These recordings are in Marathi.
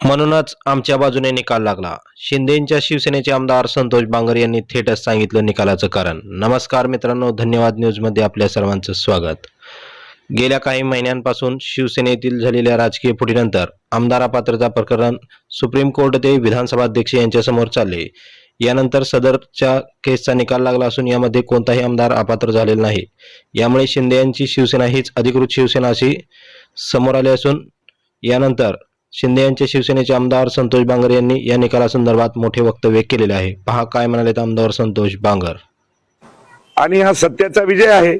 म्हणूनच आमच्या बाजूने निकाल लागला. शिंदेच्या शिवसेनेचे आमदार संतोष बांगर यांनी थेटच सांगितलं निकालाचं कारण. नमस्कार मित्रांनो धन्यवाद न्यूजमध्ये आपल्या सर्वांचं स्वागत. गेल्या काही महिन्यांपासून शिवसेनेतील झालेल्या राजकीय फुटीनंतर आमदार अपात्रता प्रकरण सुप्रीम कोर्ट ते विधानसभा अध्यक्ष यांच्यासमोर चालले. यानंतर सदरच्या केसचा निकाल लागला असून यामध्ये कोणताही आमदार अपात्र झालेला नाही. यामुळे शिंदे यांची शिवसेना हीच अधिकृत शिवसेना अशी समोर आली असून यानंतर शिंदे यांच्या शिवसेनेचे आमदार संतोष बांगर यांनी या निकालासंदर्भात मोठे वक्तव्य केलेले आहे. पहा काय म्हणाले आमदार संतोष बांगर. आणि हा सत्याचा विजय आहे.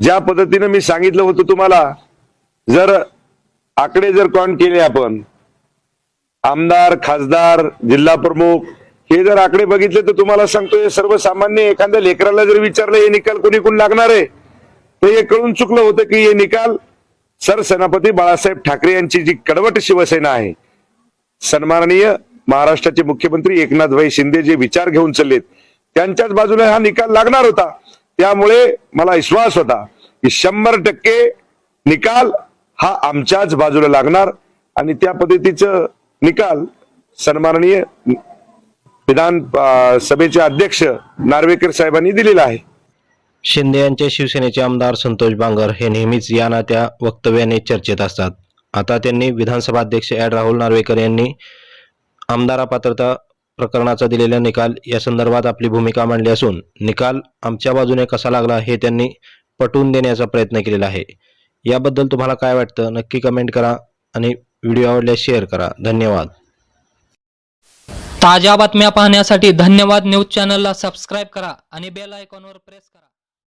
ज्या पद्धतीनं मी सांगितलं होतं तुम्हाला जर आकडे जर काउंट केले आपण आमदार खासदार जिल्हा प्रमुख हे जर आकडे बघितले तर तुम्हाला सांगतो हे सर्वसामान्य एखाद्या लेकराला जर विचारलं हे निकाल कोणी कोण लागणार आहे? तर हे कळून चुकलं होतं की हे निकाल सरसेनापती बाळासाहेब ठाकरे यांची जी कडवट शिवसेना आहे सन्माननीय महाराष्ट्राचे मुख्यमंत्री एकनाथभाई शिंदे जे विचार घेऊन चाललेत त्यांच्याच बाजूला हा निकाल लागणार होता. त्यामुळे मला विश्वास होता की शंभर टक्के निकाल हा आमच्याच बाजूला लागणार आणि त्या पद्धतीचं निकाल सन्माननीय विधान सभेचे अध्यक्ष नार्वेकर साहेबांनी दिलेला आहे. शिंदे यांचे शिवसेनेचे आमदार संतोष बांगर हे नेहमीच या ना त्या वक्तव्याने चर्चेत असतात. आता त्यांनी विधानसभा अध्यक्ष ॲड राहुल नार्वेकर यांनी आमदारापात्रता प्रकरणाचा दिलेला निकाल या संदर्भात आपली भूमिका मांडली असून निकाल आमच्या बाजूने कसा लागला हे त्यांनी पटवून देण्याचा प्रयत्न केलेला आहे. याबद्दल तुम्हाला काय वाटतं नक्की कमेंट करा आणि व्हिडिओ आवडल्यास शेअर करा. धन्यवाद. ताज्या बातम्या पाहण्यासाठी धन्यवाद न्यूज चॅनलला सबस्क्राईब करा आणि बेल आयकॉनवर प्रेस करा.